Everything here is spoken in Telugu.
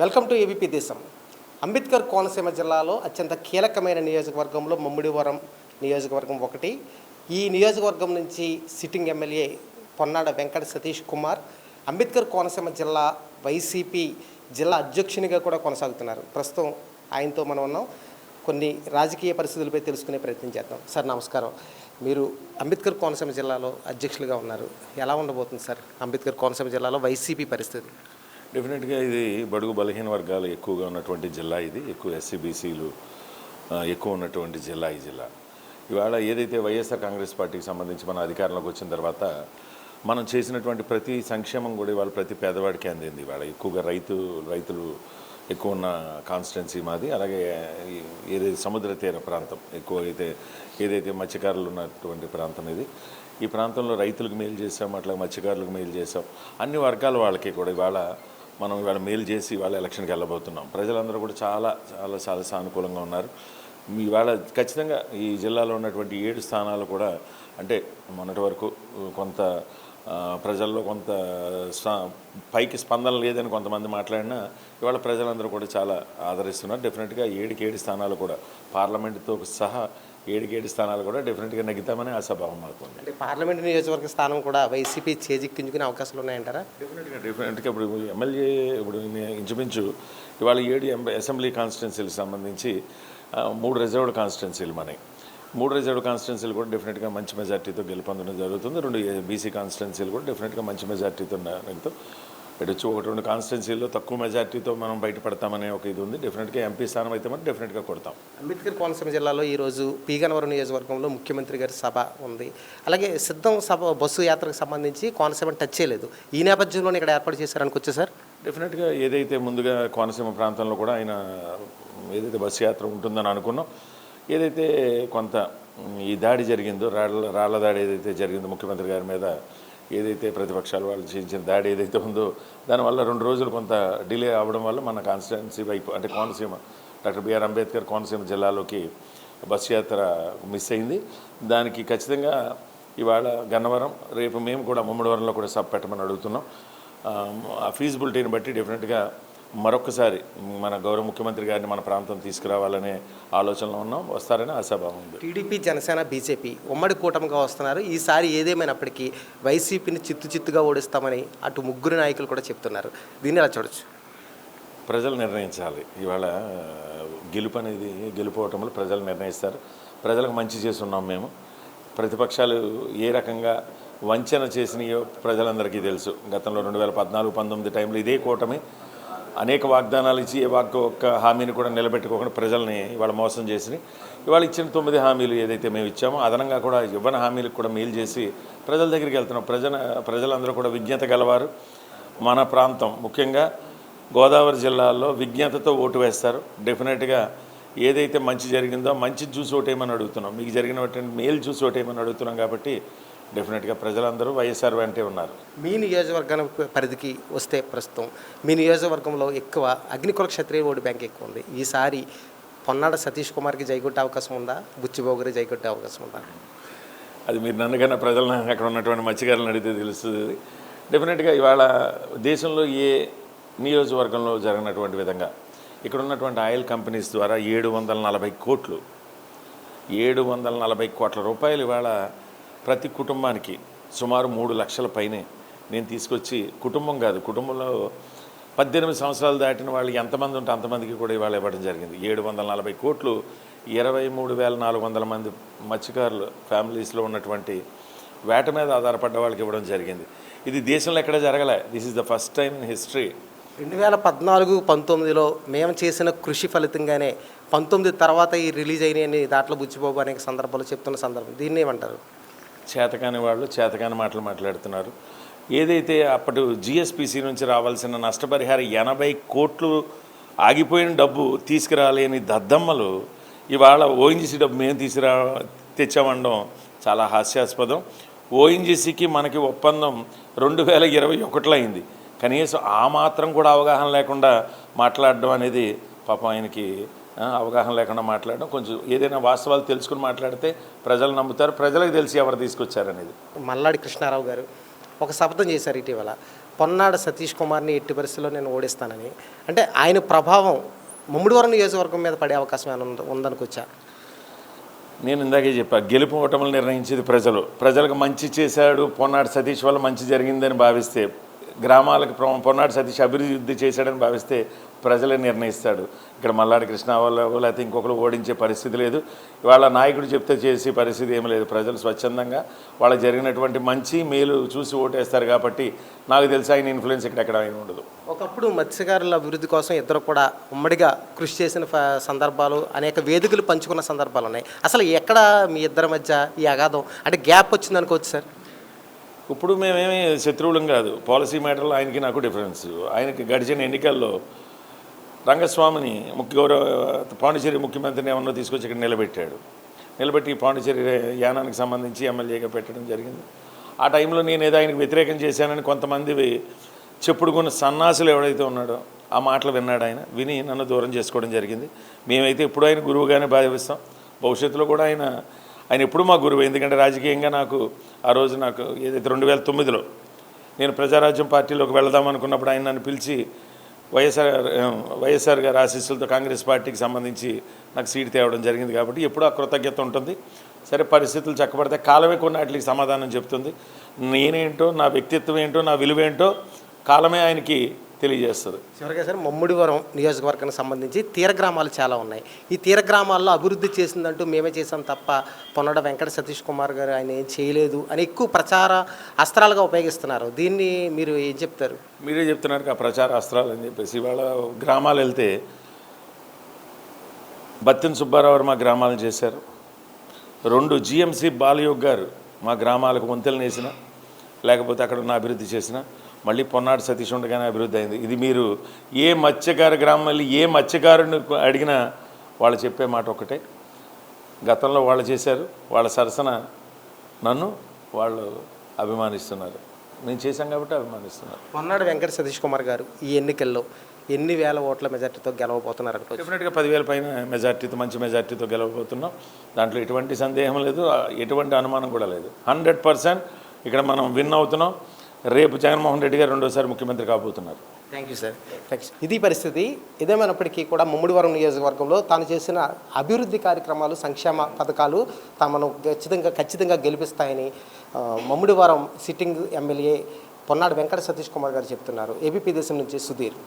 వెల్కమ్ టు ఏబీపీ దేశం. అంబేద్కర్ కోనసీమ జిల్లాలో అత్యంత కీలకమైన నియోజకవర్గంలో మమ్మిడివరం నియోజకవర్గం ఒకటి. ఈ నియోజకవర్గం నుంచి సిట్టింగ్ ఎమ్మెల్యే పొన్నాడ వెంకట సతీష్ కుమార్ అంబేద్కర్ కోనసీమ జిల్లా వైసీపీ జిల్లా అధ్యక్షునిగా కూడా కొనసాగుతున్నారు. ప్రస్తుతం ఆయనతో మనం ఉన్నాం. కొన్ని రాజకీయ పరిస్థితులపై తెలుసుకునే ప్రయత్నం చేద్దాం. సార్ నమస్కారం. మీరు అంబేద్కర్ కోనసీమ జిల్లాలో అధ్యక్షులుగా ఉన్నారు. ఎలా ఉండబోతుంది సార్ అంబేద్కర్ కోనసీమ జిల్లాలో వైసీపీ పరిస్థితి? డెఫినెట్గా ఇది బడుగు బలహీన వర్గాలు ఎక్కువగా ఉన్నటువంటి జిల్లా ఇది. ఎక్కువ ఎస్సీబీసీలు ఎక్కువ ఉన్నటువంటి జిల్లా ఈ జిల్లా. ఇవాళ ఏదైతే వైఎస్ఆర్ కాంగ్రెస్ పార్టీకి సంబంధించి మన అధికారంలోకి వచ్చిన తర్వాత మనం చేసినటువంటి ప్రతి సంక్షేమం కూడా ఇవాళ ప్రతి పేదవాడికి అందింది ఇవాళ. ఎక్కువగా రైతు రైతులు ఎక్కువ ఉన్న కాన్స్టిట్యున్సీ మాది. అలాగే ఏదైతే సముద్ర తీర ప్రాంతం ఎక్కువ అయితే ఏదైతే మత్స్యకారులు ఉన్నటువంటి ప్రాంతం ఇది. ఈ ప్రాంతంలో రైతులకు మేలు చేసాం అట్లా మత్స్యకారులకు మేలు చేసాం అన్ని వర్గాల వాళ్ళకి కూడా ఇవాళ మనం ఇవాళ మేలు చేసి ఇవాళ ఎలక్షన్కి వెళ్ళబోతున్నాం. ప్రజలందరూ కూడా చాలా చాలా చాలా సానుకూలంగా ఉన్నారు. ఇవాళ ఖచ్చితంగా ఈ జిల్లాలో ఉన్నటువంటి ఏడు స్థానాలు కూడా అంటే మొన్నటి వరకు కొంత ప్రజల్లో కొంత పైకి స్పందన లేదని కొంతమంది మాట్లాడినా ఇవాళ ప్రజలందరూ కూడా చాలా ఆదరిస్తున్నారు. డెఫినెట్గా ఏడుకి ఏడు స్థానాలు కూడా పార్లమెంటుతో సహా ఏడుకి ఏడు స్థానాలు కూడా డెఫినెట్గా నెగ్గుతామని ఆశాభావం మాకుంది అంటే పార్లమెంట్ నియోజకవర్గ స్థానం కూడా వైసీపీ చేజిక్కించుకునే అవకాశాలు ఉన్నాయంటారా? డెఫినెట్గా డెఫినెట్గా ఇప్పుడు ఎమ్మెల్యే ఇప్పుడు ఇంచుమించు ఇవాళ ఏడు అసెంబ్లీ కాన్స్టిట్యున్సీలకు సంబంధించి మూడు రిజర్వ్డ్ కాన్స్టిట్యున్సీలు మనకి మూడు రిజర్వ్డ్ కాన్స్టిట్యున్సీలు కూడా డెఫినెట్గా మంచి మెజార్టీతో గెలుపొందడం జరుగుతుంది. రెండు బీసీ కాన్స్టిట్యున్సీలు కూడా డెఫినెట్గా మంచి మెజార్టీతో నెగ్గుతూ ఇటు వచ్చి ఒకటి రెండు కాన్స్టిట్యున్సీల్లో తక్కువ మెజార్టీతో మనం బయటపడతామనే ఒక ఇది ఉంది. డెఫినెట్గా ఎంపీ స్థానం అయితే మనం డెఫినెట్గా కొడతాం. అంబేద్కర్ కోనసీమ జిల్లాలో ఈరోజు పీగనవరం నియోజకవర్గంలో ముఖ్యమంత్రి గారి సభ ఉంది. అలాగే సిద్ధం సభ బస్సు యాత్రకు సంబంధించి కోనసీమ టచ్ చేయలేదు. ఈ నేపథ్యంలోనే ఇక్కడ ఏర్పాటు చేశారనుకోవచ్చు సార్? డెఫినెట్గా ఏదైతే ముందుగా కోనసీమ ప్రాంతంలో కూడా ఆయన ఏదైతే బస్సు యాత్ర ఉంటుందని అనుకున్నాం ఏదైతే కొంత ఈ దాడి జరిగిందో రాళ్ళ రాళ్ళ దాడి ఏదైతే జరిగిందో ముఖ్యమంత్రి గారి మీద ఏదైతే ప్రతిపక్షాలు వాళ్ళు చేయించిన దాడి ఏదైతే ఉందో దానివల్ల రెండు రోజులు కొంత డిలే అవ్వడం వల్ల మన కాన్స్టిట్యున్సీ వైపు అంటే కోనసీమ డాక్టర్ బిఆర్ అంబేద్కర్ కోనసీమ జిల్లాలోకి బస్సు యాత్ర మిస్ అయింది. దానికి ఖచ్చితంగా ఇవాళ గన్నవరం రేపు మేము కూడా ముమ్మడివరంలో కూడా సబ్ పెట్టమని అడుగుతున్నాం. ఆ ఫీజిబిలిటీని బట్టి డెఫినెట్గా మరొకసారి మన గౌరవ ముఖ్యమంత్రి గారిని మన ప్రాంతం తీసుకురావాలనే ఆలోచనలో ఉన్నాం. వస్తారని ఆశాభావం ఉంది. టీడీపీ జనసేన బీజేపీ ఉమ్మడి కూటమిగా వస్తున్నారు. ఈసారి ఏదేమైనప్పటికీ వైసీపీని చిత్తు చిత్తుగా ఓడిస్తామని అటు ముగ్గురు నాయకులు కూడా చెప్తున్నారు. దీన్ని ఎలా చూడొచ్చు? ప్రజలు నిర్ణయించాలి. ఇవాళ గెలుపు అనేది గెలుపోవటంలో ప్రజలు నిర్ణయిస్తారు. ప్రజలకు మంచి చేసి ఉన్నాం మేము. ప్రతిపక్షాలు ఏ రకంగా వంచన చేసినాయో ప్రజలందరికీ తెలుసు. గతంలో రెండు వేల పద్నాలుగు పంతొమ్మిది టైంలో ఇదే కూటమి అనేక వాగ్దానాలు ఇచ్చి ఏ వాక్ ఒక్క హామీని కూడా నిలబెట్టుకోకుండా ప్రజల్ని ఇవాళ మోసం చేసి ఇవాళ ఇచ్చిన తొమ్మిది హామీలు ఏదైతే మేము ఇచ్చామో అదనంగా కూడా ఇవ్వని హామీలకు కూడా మేలు చేసి ప్రజల దగ్గరికి వెళ్తున్నాం. ప్రజల ప్రజలందరూ కూడా విజ్ఞత గలవారు మన ప్రాంతం. ముఖ్యంగా గోదావరి జిల్లాలో విజ్ఞతతో ఓటు వేస్తారు. డెఫినెట్గా ఏదైతే మంచి జరిగిందో మంచి చూసి ఓటేయమని అడుగుతున్నాం. మీకు జరిగినటువంటి మేలు చూసి ఓటేయమని అడుగుతున్నాం కాబట్టి డెఫినెట్గా ప్రజలందరూ వైఎస్ఆర్ వెంటే ఉన్నారు. మీ నియోజకవర్గానికి పరిధికి వస్తే ప్రస్తుతం మీ నియోజకవర్గంలో ఎక్కువ అగ్నికుల క్షత్రియ ఓటు బ్యాంక్ ఎక్కువ ఉంది. ఈసారి పొన్నాడ సతీష్ కుమార్కి జైకొట్టే అవకాశం ఉందా? బుచ్చిబోగరి జైకొట్టే అవకాశం ఉందా? అది మీరు నన్నుకన్నా ప్రజలను అక్కడ ఉన్నటువంటి మత్స్యకారులను అడిగితే తెలుస్తుంది. డెఫినెట్గా ఇవాళ దేశంలో ఏ నియోజకవర్గంలో జరిగినటువంటి విధంగా ఇక్కడ ఉన్నటువంటి ఆయిల్ కంపెనీస్ ద్వారా ఏడు వందల నలభై కోట్లు ఏడు వందల నలభై కోట్ల రూపాయలు ఇవాళ ప్రతి కుటుంబానికి సుమారు మూడు లక్షల పైనే నేను తీసుకొచ్చి కుటుంబం కాదు కుటుంబంలో పద్దెనిమిది సంవత్సరాలు దాటిన వాళ్ళు ఎంతమంది ఉంటే అంతమందికి కూడా ఇవాళ ఇవ్వడం జరిగింది. ఏడు వందల నలభై కోట్లు ఇరవై మూడు వేల నాలుగు వందల మంది మత్స్యకారులు ఫ్యామిలీస్లో ఉన్నటువంటి వేట మీద ఆధారపడ్డ వాళ్ళకి ఇవ్వడం జరిగింది. ఇది దేశంలో ఎక్కడ జరగలే. This is the first time in history రెండు వేల పద్నాలుగు పంతొమ్మిదిలో మేము చేసిన కృషి ఫలితంగానే పంతొమ్మిది తర్వాత ఈ రిలీజ్ అయినాయని దాంట్లో బుచ్చిబాబు అనేక సందర్భాలు చెప్తున్న సందర్భం. దీన్ని ఏమంటారు? చేతకాని వాళ్ళు చేతకాని మాటలు మాట్లాడుతున్నారు. ఏదైతే అప్పటి జిఎస్పిసి నుంచి రావాల్సిన నష్టపరిహార ఎనభై కోట్లు ఆగిపోయిన డబ్బు తీసుకురాలేని దద్దమ్మలు ఇవాళ ఓఎన్జీసీ డబ్బు మేము తీసుకురా తెచ్చామండం చాలా హాస్యాస్పదం. ఓఎన్జీసీకి మనకి ఒప్పందం రెండు వేల ఇరవై ఒకటిలో అయింది. కనీసం ఆ మాత్రం కూడా అవగాహన లేకుండా మాట్లాడడం అనేది పాపం ఆయనకి అవగాహన లేకుండా మాట్లాడడం కొంచెం ఏదైనా వాస్తవాలు తెలుసుకుని మాట్లాడితే ప్రజలు నమ్ముతారు. ప్రజలకు తెలిసి ఎవరు తీసుకొచ్చారనేది. మల్లాడి కృష్ణారావు గారు ఒక శపథం చేశారు ఇటీవల. పొన్నాడ సతీష్ కుమార్ని ఎట్టి పరిస్థితుల్లో నేను ఓడిస్తానని. అంటే ఆయన ప్రభావం ముమ్మిడివరం నియోజకవర్గం మీద పడే అవకాశం ఏమైనా ఉంద- ఉందనుకోవచ్చా? నేను ఇందాకే చెప్పా గెలుపు ఓటములు నిర్ణయించేది ప్రజలు. ప్రజలకు మంచి చేశాడు పొన్నాడు సతీష్ వల్ల మంచి జరిగిందని భావిస్తే గ్రామాలకు పొన్నాడు సతీష్ అభివృద్ధి చేశాడని భావిస్తే ప్రజలే నిర్ణయిస్తాడు. ఇక్కడ మల్లాడి కృష్ణ వల్ల లేకపోతే ఇంకొకరు ఓడించే పరిస్థితి లేదు. ఇవాళ నాయకుడు చెప్తే చేసే పరిస్థితి ఏమీ లేదు. ప్రజలు స్వచ్ఛందంగా వాళ్ళకి జరిగినటువంటి మంచి మేలు చూసి ఓటేస్తారు కాబట్టి నాకు తెలిసి ఆయన ఇన్ఫ్లుయెన్స్ ఇక్కడ ఎక్కడ ఆయన ఉండదు. ఒకప్పుడు మత్స్యకారుల అభివృద్ధి కోసం ఇద్దరు కూడా ఉమ్మడిగా కృషి చేసిన సందర్భాలు అనేక వేదికలు పంచుకున్న సందర్భాలు ఉన్నాయి. అసలు ఎక్కడ మీ ఇద్దరి మధ్య ఈ అగాధం? అంటే గ్యాప్ వచ్చింది అనుకోవచ్చు సార్. ఇప్పుడు మేమేమి శత్రువులం కాదు. పాలసీ మ్యాటర్లో ఆయనకి నాకు డిఫరెన్స్ ఆయనకి గడిచిన ఎన్నికల్లో రంగస్వామిని ముఖ్య గౌరవ పాండిచేరి ముఖ్యమంత్రిని ఏమన్నా తీసుకొచ్చి ఇక్కడ నిలబెట్టాడు. నిలబెట్టి పాండిచేరి యానానికి సంబంధించి ఎమ్మెల్యేగా పెట్టడం జరిగింది. ఆ టైంలో నేను ఏదో ఆయనకు వ్యతిరేకం చేశానని కొంతమంది చెప్పుడుకున్న సన్నాసులు ఎవడైతే ఉన్నాడో ఆ మాటలు విన్నాడు ఆయన. విని నన్ను దూరం చేసుకోవడం జరిగింది. మేమైతే ఎప్పుడు ఆయన గురువుగానే భావిస్తాం. భవిష్యత్తులో కూడా ఆయన ఆయన ఎప్పుడు మా గురువు. ఎందుకంటే రాజకీయంగా నాకు ఆ రోజు నాకు ఏదైతే రెండు వేల తొమ్మిదిలో నేను ప్రజారాజ్యం పార్టీలోకి వెళదాం అనుకున్నప్పుడు ఆయన నన్ను పిలిచి వైఎస్ఆర్ వైఎస్ఆర్ గారి ఆశీస్సులతో కాంగ్రెస్ పార్టీకి సంబంధించి నాకు సీట్ తేవడం జరిగింది కాబట్టి ఎప్పుడూ ఆ కృతజ్ఞత ఉంటుంది. సరే పరిస్థితులు చక్కబడితే కాలమే కొన్నాటికి సమాధానం చెప్తుంది. నేనేంటో నా వ్యక్తిత్వం ఏంటో నా విలువ ఏంటో కాలమే ఆయనకి తెలియజేస్తుంది. చివరిగా సార్ మమ్ముడివరం నియోజకవర్గానికి సంబంధించి తీర గ్రామాలు చాలా ఉన్నాయి. ఈ తీర గ్రామాల్లో అభివృద్ధి చేసిందంటూ మేమే చేసాం తప్ప పొన్నడ వెంకట సతీష్ కుమార్ గారు ఆయన ఏం చేయలేదు అని ఎక్కువ ప్రచార అస్త్రాలుగా ఉపయోగిస్తున్నారు. దీన్ని మీరు ఏం చెప్తారు? మీరే చెప్తున్నారు ఆ ప్రచార అస్త్రాలు అని చెప్పేసి. ఇవాళ గ్రామాలు వెళ్తే బత్తిన సుబ్బారావు మా గ్రామాలను చేశారు. రెండు జిఎంసి బాలయోగ్ గారు మా గ్రామాలకు వంతెలు వేసిన లేకపోతే అక్కడ ఉన్న అభివృద్ధి చేసిన మళ్ళీ పొన్నాడు సతీష్ ఉండగానే అభివృద్ధి అయింది. ఇది మీరు ఏ మత్స్యకార గ్రామం వెళ్ళి ఏ మత్స్యకారుని అడిగినా వాళ్ళు చెప్పే మాట ఒకటే. గతంలో వాళ్ళు చేశారు. వాళ్ళ సరసన నన్ను వాళ్ళు అభిమానిస్తున్నారు. నేను చేశాం కాబట్టి అభిమానిస్తున్నారు. పొన్నాడు వెంకట సతీష్ కుమార్ గారు ఈ ఎన్నికల్లో ఎన్ని వేల ఓట్ల మెజార్టీతో గెలవబోతున్నారు అనుకోవచ్చు డెఫినెట్గా పదివేల పైన మెజార్టీతో మంచి మెజార్టీతో గెలవబోతున్నాం. దాంట్లో ఎటువంటి సందేహం లేదు. ఎటువంటి అనుమానం కూడా లేదు. హండ్రెడ్ పర్సెంట్ ఇక్కడ మనం విన్ అవుతున్నాం. రేపు జగన్మోహన్ రెడ్డి గారు రెండోసారి ముఖ్యమంత్రి కాబోతున్నారు. థ్యాంక్ యూ సార్ థ్యాంక్స్ ఇది పరిస్థితి. ఇదేమైనప్పటికీ కూడా ముమ్మిడివరం నియోజకవర్గంలో తాను చేసిన అభివృద్ధి కార్యక్రమాలు సంక్షేమ పథకాలు తమను ఖచ్చితంగా ఖచ్చితంగా గెలిపిస్తాయని ముమ్మిడివరం సిట్టింగ్ ఎమ్మెల్యే పొన్నాడు వెంకట సతీష్ కుమార్ గారు చెప్తున్నారు. ఏబీపీ దేశం నుంచి సుధీర్.